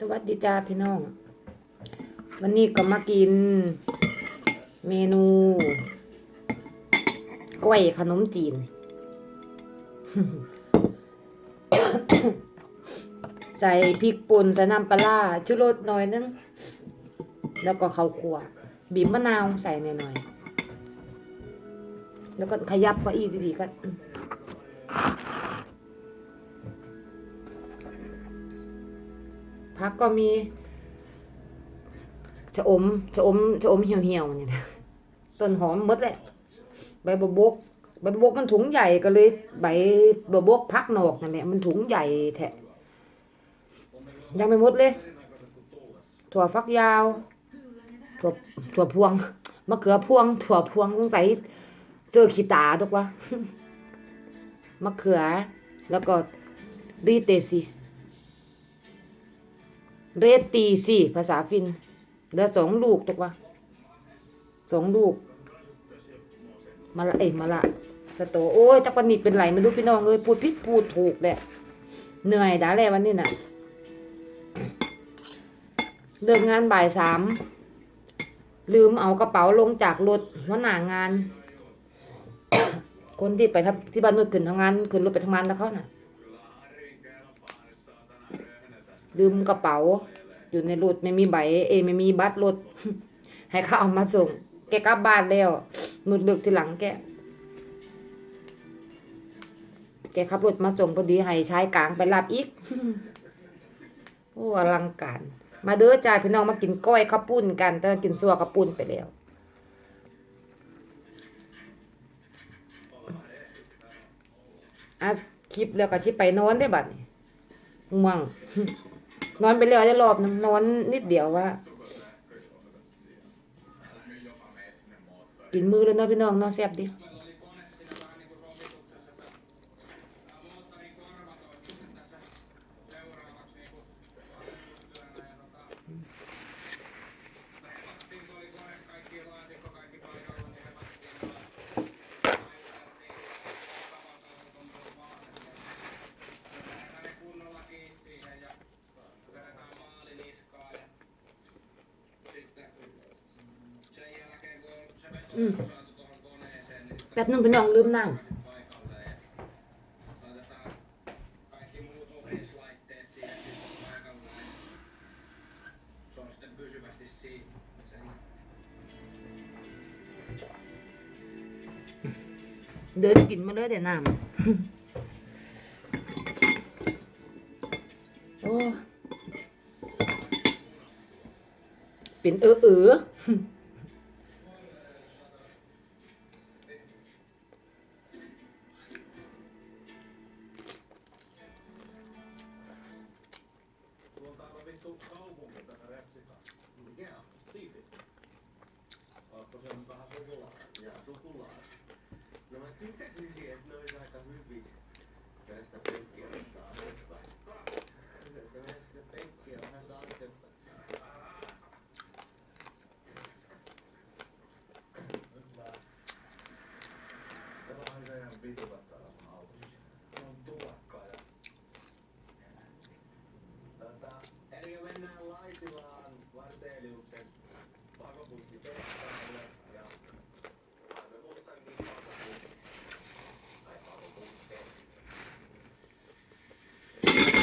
สวัสดีจ้าพี่น้อง วันนี้ก็มากิน เมนูกล้วยขนมจีน ใส่พริกป่นใส่น้ำปลาชูรสหน่อยนึง แล้วก็ข้าวคั่วบีบมะนาวใส่หน่อยๆแล้วก็ขยับก็อีกดีๆก็ ผักก็มีชะอมชะอมชะอมเหี่ยวๆเนี่ยนะต้นหอมมดแหละใบบัวบกใบบัวบกมันถุงใหญ่ก็เลยใบบัวบกพักนอกนั่นแหละมันถุงใหญ่แทะยังไม่หมดเลย ถั่วฟักยาว ถั่วถั่วพวงมะเขือพวง ถั่วพวงสงสัยเสื้อขีตาทุกวะมะเขือ แล้วก็รีเตซี เรตตีซีภาษาฟินเหลือสองลูกทุกวะสองลูกมาละเอ้ยมาละสโตโอ้ยจักวันนี้เป็นไรไม่รู้พี่น้องเลยพูดผิดพูดถูกแหละเหนื่อยด่าและวันนี้น่ะเลิกงานบ่ายสามลืมเอากระเป๋าลงจากรถหัวหน้างาน คนที่ไปที่บ้านมืดขึ้นทำงานขึ้นรถไปทำงานแล้วเขาน่ะ ลืมกระเป๋า อยู่ในรถไม่มีใบ เอไม่มีบัตรรถ ให้เขาเอามาส่ง แกกลับบ้านแล้วนุดเลือกทีหลังแก แกขับรถมาส่งพอดีให้ชายกลางไปรับอีก โอ้อลังการ มาเด้อจ้าพี่น้องมากินก้อยข้าวปุ้นกัน แต่กินซัวข้าวปุ้นไปแล้วอะคลิปแล้วก็ที่ไปนอนได้บัดนี้ง่วง นอนไปแล้วได้รอบนึงนอนนิดเดียวว่ากินมือเลยเนาะพี่น้องเนาะแซ่บดิ อืมแป๊บนึงพี่น้องลืมนั่งเดินกินมาเลยเดี๋ยวน้ำโอ้ เป็นเออเออ kun se on vähän sukulainen ja sukulainen. No mä tykkäsin siihen, että ne aika hyvin tästä penkkiä ottaa alaspäin. Että mä sitä penkkiä vähän taaksepäin. Tämä on ihan vituvatta.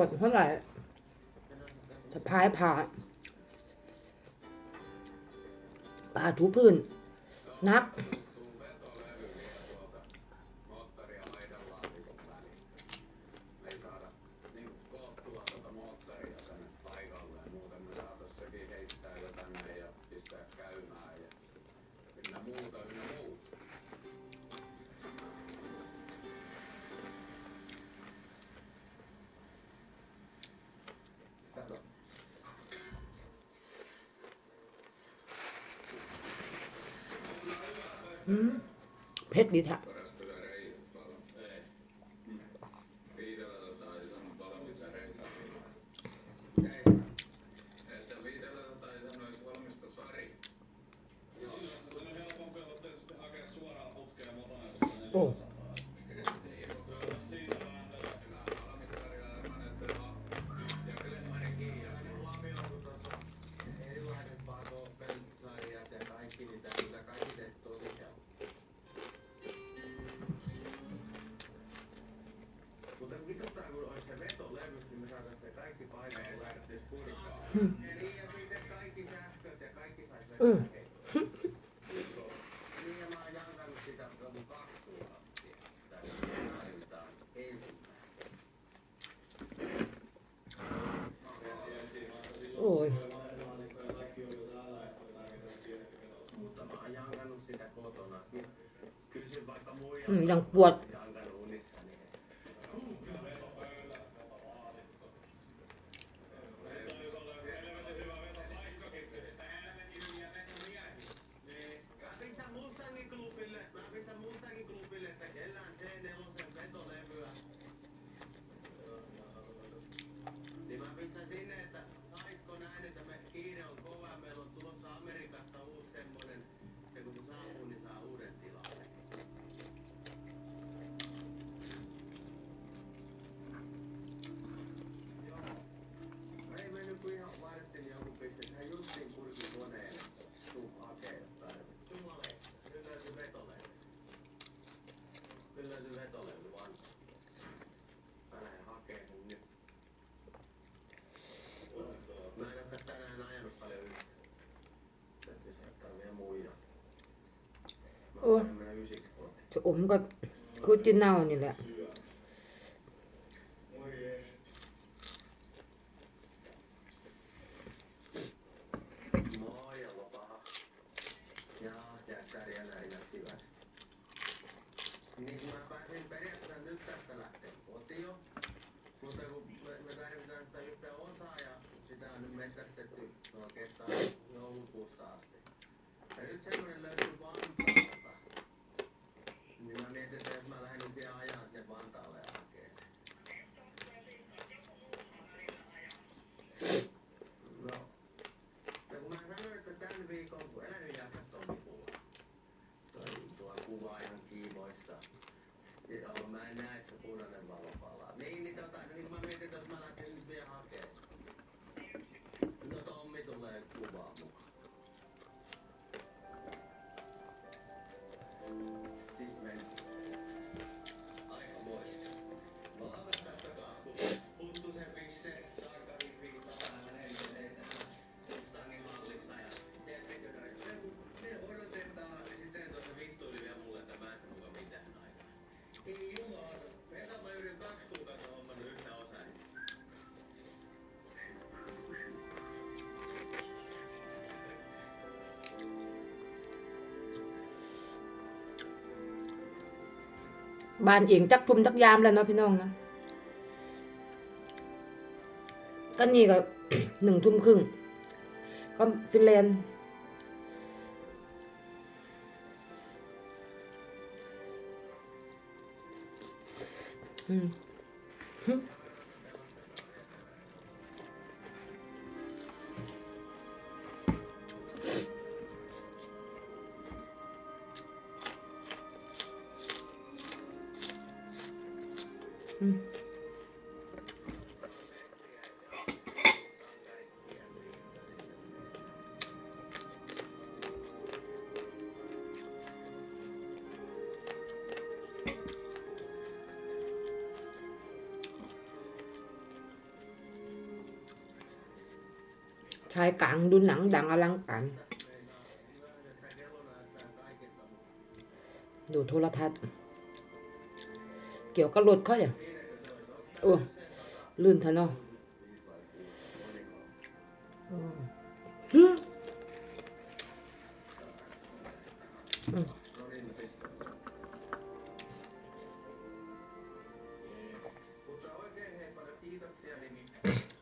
ปวดเท่าไหร่สะพายผ่าป่าถูพื้น นัก เพชรดีแท้โอ้ ng puwat อ้จะอมก็คือจีนเน่านี่แหละ บานเองจักทุ่มจักยามแล้วเนาะพี่น้องนะก็นี่ก็หนึ่งทุ่มครึ่งก็ฟินแลนด์อืม ชายกลางดูหนังดังอลังการดูโทรทัศน์ เกี่ยวกับรถเขาอย่าง โอ้ลื่นทะเนาะ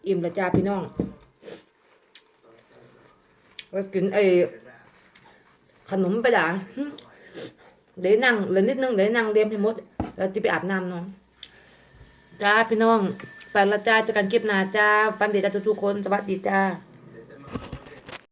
อิ่มละจ้าพี่น้องว่ากินไอ้ขนมไปด่าเดี๋ยวนั่งเลยนิดนึงเดี๋ยวนั่งเดมให้หมด แล้วจะไปอาบน้ำน้อง จ้าพี่น้องไปละจ้าเจอกันคลิปหน้าจ้าฟันเดจ้าทุกๆคน สวัสดีจ้า